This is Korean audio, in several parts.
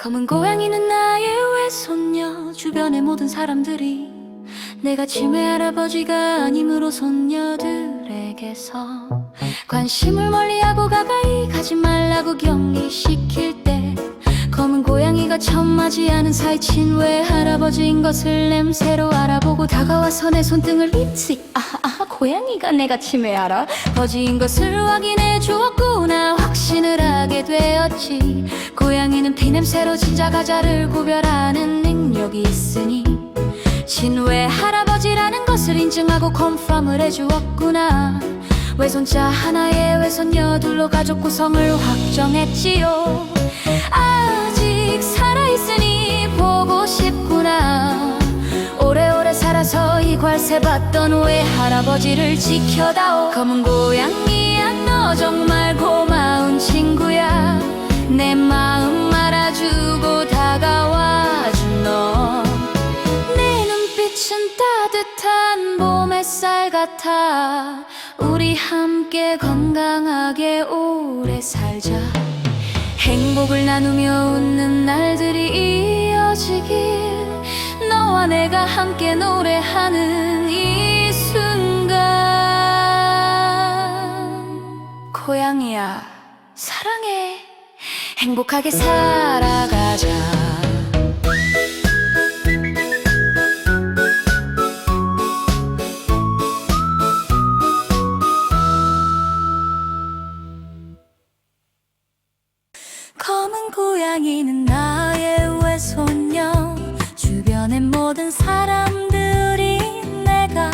검은 고양이는 나의 외손녀. 주변의 모든 사람들이 내가 치매 할아버지가 아님으로 손녀들에게서 관심을 멀리하고 가까이 가지 말라고 격리시킬 때 검은 고양이가 처음 맞이하는 사이 친외 할아버지인 것을 냄새로 알아보고 다가와서 내 손등을 립식 아, 아 고양이가 내가 치매 할아버지인 것을 확인해 주었구나. 확신을 하게 되었지. 고양이는 피냄새로 진짜 가짜를 구별하는 능력이 있으니 친외 할아버지라는 것을 인증하고 컨펌을 해주었구나. 외손자 하나에 외손녀 둘로 가족 구성을 확정했지요 괄세 받던 외할아버지를 지켜다오? 검은 고양이야 너 정말 고마운 친구야. 내 마음 알아주고 다가와준 너. 네 눈빛은 따뜻한 봄 햇살 같아. 우리 함께 건강하게 오래 살자. 행복을 나누며 웃는 날들이 이어지길 너와 내가 함께 노래하는 이 순간. 고양이야 사랑해. 행복하게 살아가자. 검은 고양이는 나의 외손녀 주변의 모든 사람들이 내가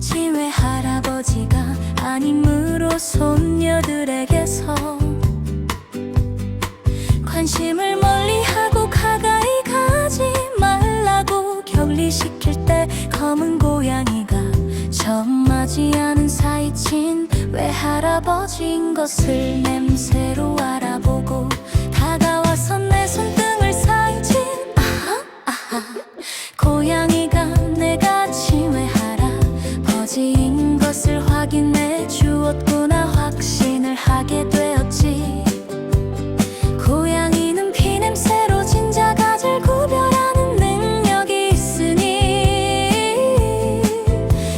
지외 할아버지가 아님으로 손녀들에게서 관심을 멀리하고 가까이 가지 말라고 격리시킬 때 검은 고양이가 처음 맞이하는 사이친 외할아버지인 것을 냄새로 알아보고 주었구나 확신을 하게 되었지. 고양이는 피냄새로 진짜 가지를 구별하는 능력이 있으니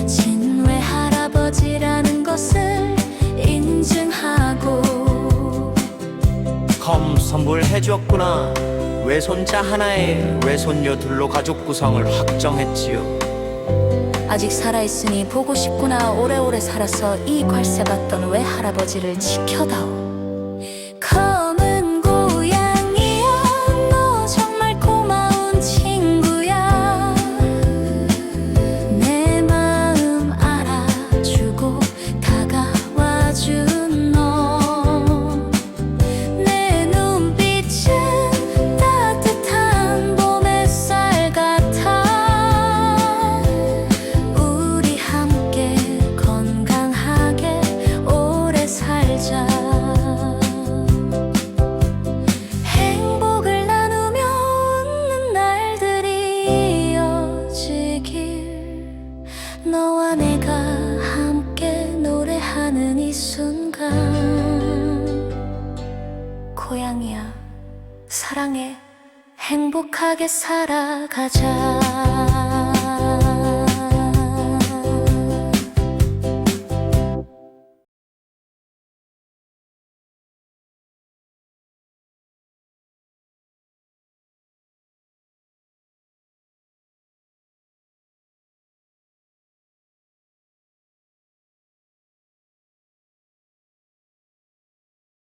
친외 할아버지라는 것을 인증하고 검 선물해주었구나. 외손자 하나에 외손녀 둘로 가족 구성을 확정했지요 아직 살아있으니 보고 싶구나 오래오래 살아서 이 괄세 받던 외할아버지를 지켜다오 행복을 나누며 웃는 날들이 이어지길. 너와 내가 함께 노래하는 이 순간. 고양이야 사랑해. 행복하게 살아가자